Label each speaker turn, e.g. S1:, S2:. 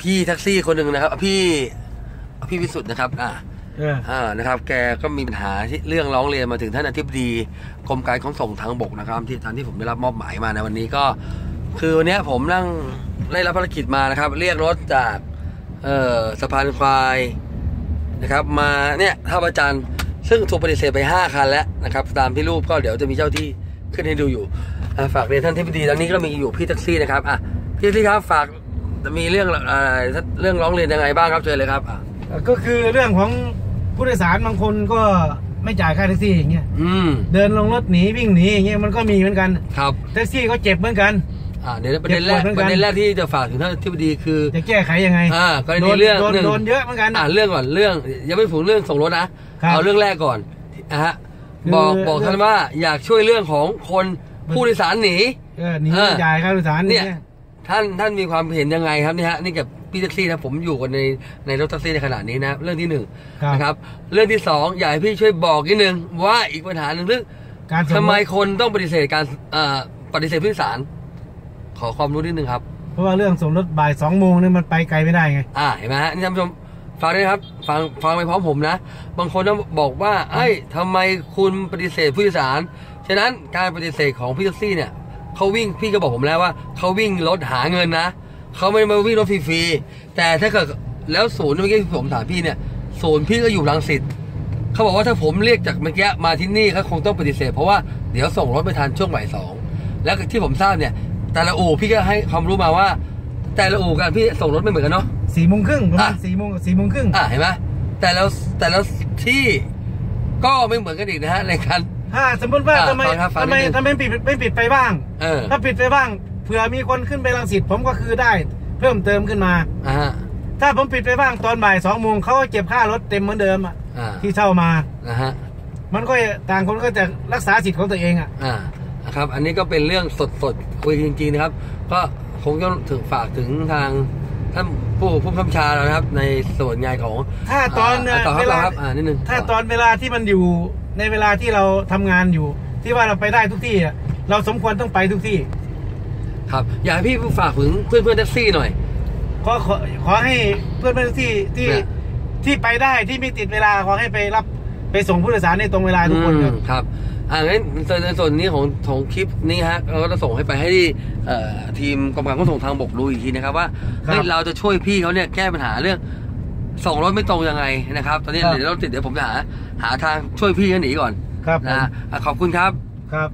S1: พี่แท็กซี่คนหนึ่งนะครับ พี่พี่วิสุทธ์นะครับ อ่า
S2: เออ
S1: อ่านะครับ แกก็มีปัญหาที่เรื่องร้องเรียนมาถึงท่านอธิบดีกรมการขนส่งทางบกนะครับ ที่ทางที่ผมได้รับมอบหมายมาในวันนี้ก็ คือวันเนี้ยผมนั่งได้รับภารกิจมานะครับ เรียกรถจากเอ่อสะพานควายนะครับ มาเนี่ยท่าประจันทร์ซึ่งถูกปฏิเสธไป 5 คันแล้วนะครับ ตามที่รูปก็เดี๋ยวจะมีเจ้าที่ขึ้นให้ดูอยู่อ่าฝากเรียนท่านที่ปดีตอนนี้ก็มีอยู่พี่แท็กซี่นะครับอะพี่แท็กซี่ครับฝาก มีเรื่องอ่าเรื่องร้องเรียนยังไงบ้างครับเชิญเลยครับอะ
S2: ก็คือเรื่องของผู้โดยสารบางคนก็ไม่จ่ายค่าแท็กซี่อย่างเงี้ย
S1: อืม
S2: เดินลงรถหนีวิ่งหนีอย่างเงี้ยมันก็มีเหมือนกัน
S1: ครับ
S2: แท็กซี่ก็เจ็บเหมือนกัน
S1: อ่าเดี๋ยวประเด็นแรก
S2: เจ็บปวดเหมือน
S1: ป
S2: กัน
S1: ระเด็นแรกที่จะฝากถึงท่านที่ปดีคือ
S2: จะแก้ไขยังไง
S1: อ่ากร
S2: โด
S1: ณี
S2: น
S1: เรื่อง
S2: โดน
S1: หนึ่ง
S2: โดนเยอะเหมือนกัน
S1: อ่าเรื่องก่อนเรื่องยังไม่ถึงเรื่องส่งรถนะ
S2: ครับ
S1: เอาเรื่องแรกก่อนนะฮะ
S2: คือ
S1: บอกบอก
S2: เรื่อง
S1: ท่านว่าอยากช่วยเรื่องของคนผู้โดยสารหนี
S2: เออหนี
S1: เออ
S2: ไม่จ่ายค่าโดยสาร
S1: เนี่ย
S2: เนี่ย
S1: ท่านท่านมีความเห็นยังไงครับนี่ฮะนี่กับพี่แท็กซี่นะผมอยู่กันในในรถแท็กซี่ในขณะนี้นะเรื่องที่หนึ่ง
S2: ครับ
S1: นะครับ เรื่องที่สองอยากให้พี่ช่วยบอกนิดนึงว่าอีกปัญหาหนึ่งเรื่อง
S2: การส่งรถ
S1: ทำไมคนต้องปฏิเสธการเอ่อปฏิเสธผู้โดยสาร ขอความรู้นิดนึงครับ
S2: เพราะว่าเรื่องส่งรถบ่ายสองโมงเนี่ยมันไปไกลไม่ได้ไง
S1: อ่าเห็นไหมฮะนี่ท่านผู้ชมฟังด้วยนะครับฟังฟังไปพร้อมผมนะ บางคนต้องบอกว่าเอ้ยทำไมคุณปฏิเสธผู้โดยสาร ฉะนั้นการปฏิเสธของพี่แท็กซี่เนี่ย เขาวิ่งพี่ก็บอกผมแล้วว่าเขาวิ่งรถหาเงินนะเขาไม่ได้มาวิ่งรถฟรีๆแต่ถ้าเกิดแล้วศูนย์เมื่อกี้ผมถามพี่เนี่ยศูนย์พี่ก็อยู่รังสิตเขาบอกว่าถ้าผมเรียกจากเมื่อกี้มาที่นี่เขาคงต้องปฏิเสธเพราะว่าเดี๋ยวส่งรถไม่ทันช่วงบ่ายสองแล้วที่ผมทราบเนี่ยแต่ละอู่พี่ก็ให้ความรู้มาว่า แต่ละอู่กันพี่ส่งรถไม่เหมือนกันเนาะ
S2: สี่โมงครึ่งประมาณ
S1: อะ
S2: สี่โมงสี่โมงครึ่ง
S1: อ่าเห็นไหมแต่ละแต่ละที่ก็ไม่เหมือนกันอีกนะฮะในการ
S2: ถ้าสมมติว่า
S1: อะ
S2: ทำไม
S1: ฟังครับฟัง
S2: ทำไม
S1: นิดนึง
S2: ทำไมไม่ปิดไม่ปิดไปบ้าง
S1: เออ
S2: ถ้าปิดไปบ้างเผื่อมีคนขึ้นไปรังสิตผมก็คือได้เพิ่มเติมขึ้นมา
S1: อ่าฮะ
S2: ถ้าผมปิดไปบ้างตอนบ่ายสองโมงเขาก็เก็บค่ารถเต็มเหมือนเดิมอะ
S1: อ่า
S2: ที่เช่ามา
S1: นะฮะ
S2: มันก็ต่างคนก็จะรักษาสิทธิ์ของตัวเองอะ
S1: อ่านะครับ อันนี้ก็เป็นเรื่องสดสดๆคุยจริงๆนะครับ ก็คงต้องถึงฝากถึงทางท่านผู้ผู้บังคับบัญชาเรานะครับ ในส่วนงานของ
S2: ถ้าตอน
S1: อ่าต่อครับ
S2: เวลา
S1: ต่อครับอ่านิดนึง
S2: ถ้าตอนเวลาที่มันอยู่ ในเวลาที่เราทำงานอยู่ ที่ว่าเราไปได้ทุกที่อะเราสมควรต้องไปทุกที่
S1: ครับ อยากให้พี่ฝากถึงเพื่อนเพื่อนๆแท็กซี่หน่อย
S2: ขอขอขอให้เพื่อนเพื่อนที่ที่
S1: เนี่ย
S2: ที่ไปได้ที่ไม่ติดเวลาขอให้ไปรับไปส่งผู้โดยสารในตรงเวลาทุกคนครับ
S1: อืมครับอ่างั้นในส่วนนี้ของของคลิปนี้ฮะเราก็จะส่งให้ไปให้เอ่อทีมกรมการขนส่งทางบกดูอีกทีนะครับว่า
S2: ครับ
S1: เฮ้ยเราจะช่วยพี่เขาเนี่ยแก้ปัญหาเรื่อง ส่งรถไม่ตรงยังไงนะครับ ตอนนี้
S2: ครับ
S1: เดี๋ยวเราติดเดี๋ยวผมจะหาหาทางช่วยพี่เขาหนีก่อน
S2: ครับผม
S1: นะอะขอบคุณครับ
S2: ครับ